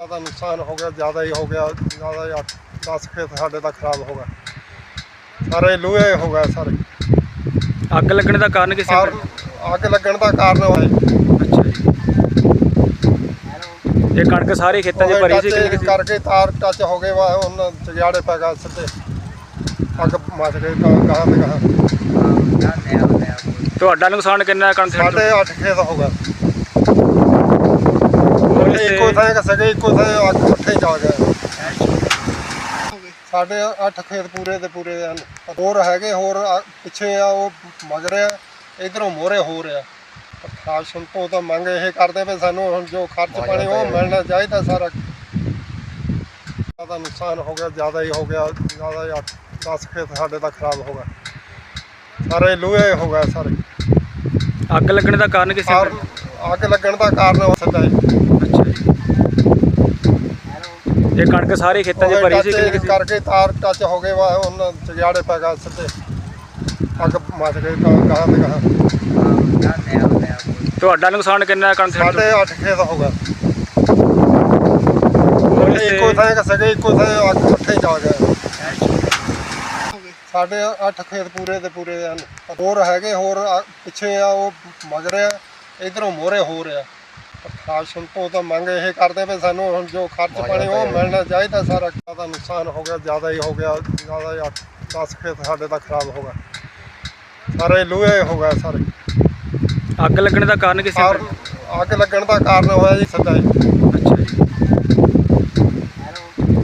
ਜ਼ਿਆਦਾ ਨੁਕਸਾਨ ਹੋ ਗਿਆ ਜ਼ਿਆਦਾ ਹੀ ਹੋ ਗਿਆ ਜ਼ਿਆਦਾ ਹੀ 10 ਖੇਤ ਸਾਡੇ ਤਾਂ ਖਰਾਬ ਹੋ ਗਏ। ਸਾਰੇ ਲੋਹੇ ਹੋ ਗਏ ਸਾਰੇ। ਅੱਗ ਲੱਗਣ ਦਾ ਕਾਰਨ ਕਿਸੇ ਕਾਰਨ ਅੱਗ ਲੱਗਣ ਦਾ ਕਾਰਨ ਹੋਇਆ ਅੱਛਾ ਜੀ। ਇਹ ਕਣਕ ਸਾਰੇ ਖੇਤਾਂ 'ਚ ਭਰੀ ਸੀ ਕਿਸੇ ਕਰਕੇ ਤਾਰ ਟੱਚ ਹੋ ਗਏ ਵਾ ਉਹਨਾਂ ਚਗਿਆੜੇ ਪੈ ਗਏ ਸਿੱਧੇ। ਅੱਗ ਮੱਚ ਗਈ ਤਾਂ ਗਾਹਾਂ ਤੇ ਗਾਹਾਂ। ਤੁਹਾਡਾ ਨੁਕਸਾਨ ਕਿੰਨਾ ਹੈ ਕਣਕ ਦੇ? ਸਾਡੇ 8 ਖੇਤ ਹੋ ਗਏ। ਕਿ ਸਗੇ ਇੱਕੋ ਥਾਂ ਅੱਗ ਇਕੱਠੇ ਜਾ ਗਏ ਸਾਡੇ 8 ਖੇਤ ਪੂਰੇ ਦੇ ਪੂਰੇ ਹਨ। ਹੋਰ ਹੈਗੇ ਹੋਰ ਆ- ਪਿੱਛੇ ਆ ਉਹ ਮਗ ਰਿਹਾ ਇਧਰੋਂ ਮੋਰੇ ਹੋ ਰਿਹਾ ਪ੍ਰਸ਼ਾਸਨ ਤੋਂ ਤਾਂ ਮੰਗ ਇਹ ਕਰਦੇ ਵੀ ਸਾਨੂੰ ਹੁਣ ਜੋ ਖਰਚ ਪਾਣੀ ਉਹ ਮਿਲਣਾ ਚਾਹੀਦਾ ਸਾਰਾ। ਜ਼ਿਆਦਾ ਨੁਕਸਾਨ ਹੋ ਗਿਆ ਜ਼ਿਆਦਾ ਹੀ ਹੋ ਗਿਆ ਜ਼ਿਆਦਾ ਹੀ 10 ਖੇਤ ਸਾਡੇ ਤਾਂ ਖਰਾਬ ਹੋ ਗਏ। ਸਾਰੇ ਲੋਹੇ ਹੋ ਗਏ ਸਾਰੇ। ਅੱਗ ਲੱਗਣ ਦਾ ਕਾਰਨ ਕਿਸੇ ਕਾਰਨ ਅੱਗ ਲੱਗਣ ਦਾ ਕਾਰਨ ਹੀ। ਅੱਛਾ ਜੀ। ਇਹ ਕਣਕ ਸਾਰੇ ਖੇਤਾਂ 'ਚ ਭਰੀ ਸੀ ਕਿਸੇ ਕਿਸੇ ਕਰਕੇ ਤਾਰ ਟੱਚ ਹੋ ਗਏ ਵਾ ਉਹਨਾਂ ਚਗਿਆੜੇ ਪੈ ਗਏ ਸਿੱਧੇ ਅੱਗ ਮੱਚ ਗਈ ਤਾਂ ਗਾਹਾਂ ਤੇ ਗਾਹਾਂ ਤੁਹਾਡਾ ਨੁਕਸਾਨ ਕਿੰਨਾ ਹੈ ਕਣਕ? ਸਾਡੇ 8 ਖੇਤ ਹੋ ਗਏ। ਉਹਦੇ ਇੱਕੋ ਥਾਂ ਕਿ ਸਗੇ ਇੱਕੋ ਥਾਂ ਅੱਗ ਇਕੱਠੇ ਜਾ ਗਏ ਸਾਡੇ 8 ਖੇਤ ਪੂਰੇ ਦੇ ਪੂਰੇ ਹਨ। ਹੋਰ ਹੈਗੇ ਹੋਰ ਆ- ਪਿੱਛੇ ਆ ਉਹ ਮਗ ਰਿਹਾ ਇਧਰੋਂ ਮੋਰੇ ਹੋ ਰਿਹਾ। ਪ੍ਰਸ਼ਾਸਨ ਤੋਂ ਤਾਂ ਮੰਗ ਇਹ ਕਰਦੇ ਵੀ ਸਾਨੂੰ ਹੁਣ ਜੋ ਖਰਚ ਪਾਣੀ ਉਹ ਮਿਲਣਾ ਚਾਹੀਦਾ ਸਾਰਾ ਜ਼ਿਆਦਾ ਨੁਕਸਾਨ ਹੋ ਗਿਆ ਜ਼ਿਆਦਾ ਹੀ ਹੋ ਗਿਆ ਜ਼ਿਆਦਾ ਹੀ 10 ਖੇਤ ਸਾਡੇ ਤਾਂ ਖਰਾਬ ਹੋ ਗਏ। ਸਾਰੇ ਲੋਹੇ ਹੋ ਗਏ ਸਾਰੇ। ਅੱਗ ਲੱਗਣ ਦਾ ਕਾਰਨ ਕਿਸੇ ਅੱਗ ਲੱਗਣ ਦਾ ਕਾਰਨ ਹੋਇਆ ਜੀ ਸਿੱਧਾ ਹੀ। ਅੱਛਾ ਜੀ।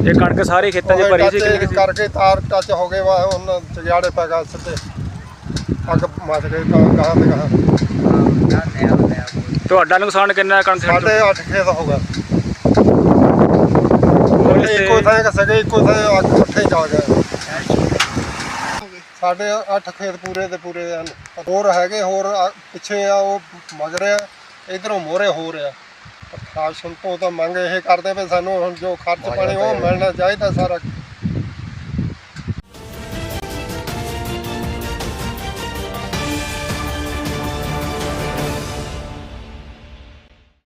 ਇਹ ਕਣਕ ਸਾਰੇ ਖੇਤਾਂ 'ਚ ਭਰੀ ਸੀ ਕਿਸੇ ਕਰਕੇ ਤਾਰ ਟੱਚ ਹੋ ਗਏ ਵਾ ਉਹਨਾਂ ਚਗਿਆੜੇ ਪੈ ਗਏ ਸਿੱਧੇ। ਅੱਗ ਮੱਚ ਗਈ ਤਾਂ ਗਾਹਾਂ ਤੇ ਗਾਹਾਂ। ਤੁਹਾਡਾ ਨੁਕਸਾਨ ਕਿੰਨਾ ਹੈ ਕਣਕ? ਸਾਡੇ 8 ਖੇਤ ਹੋ ਗਏ ਉਹਦੇ ਇੱਕੋ ਥਾਂ ਕਿ ਸਗੇ ਇੱਕੋ ਥਾਂ ਅੱਗ ਇਕੱਠੇ ਜਾ ਗਏ ਸਾਡੇ 8 ਖੇਤ ਪੂਰੇ ਦੇ ਪੂਰੇ ਹਨ। ਹੋਰ ਹੈਗੇ ਹੋਰ ਆ- ਪਿੱਛੇ ਆ ਉਹ ਮਗ ਰਿਹਾ ਇਧਰੋਂ ਮੋਰੇ ਹੋ ਰਿਹਾ ਪ੍ਰਸ਼ਾਸਨ ਤੋਂ ਤਾਂ ਮੰਗ ਇਹ ਕਰਦੇ ਵੀ ਸਾਨੂੰ ਹੁਣ ਜੋ ਖਰਚ ਪਾਣੀ ਉਹ ਮਿਲਣਾ ਚਾਹੀਦਾ ਸਾਰਾ।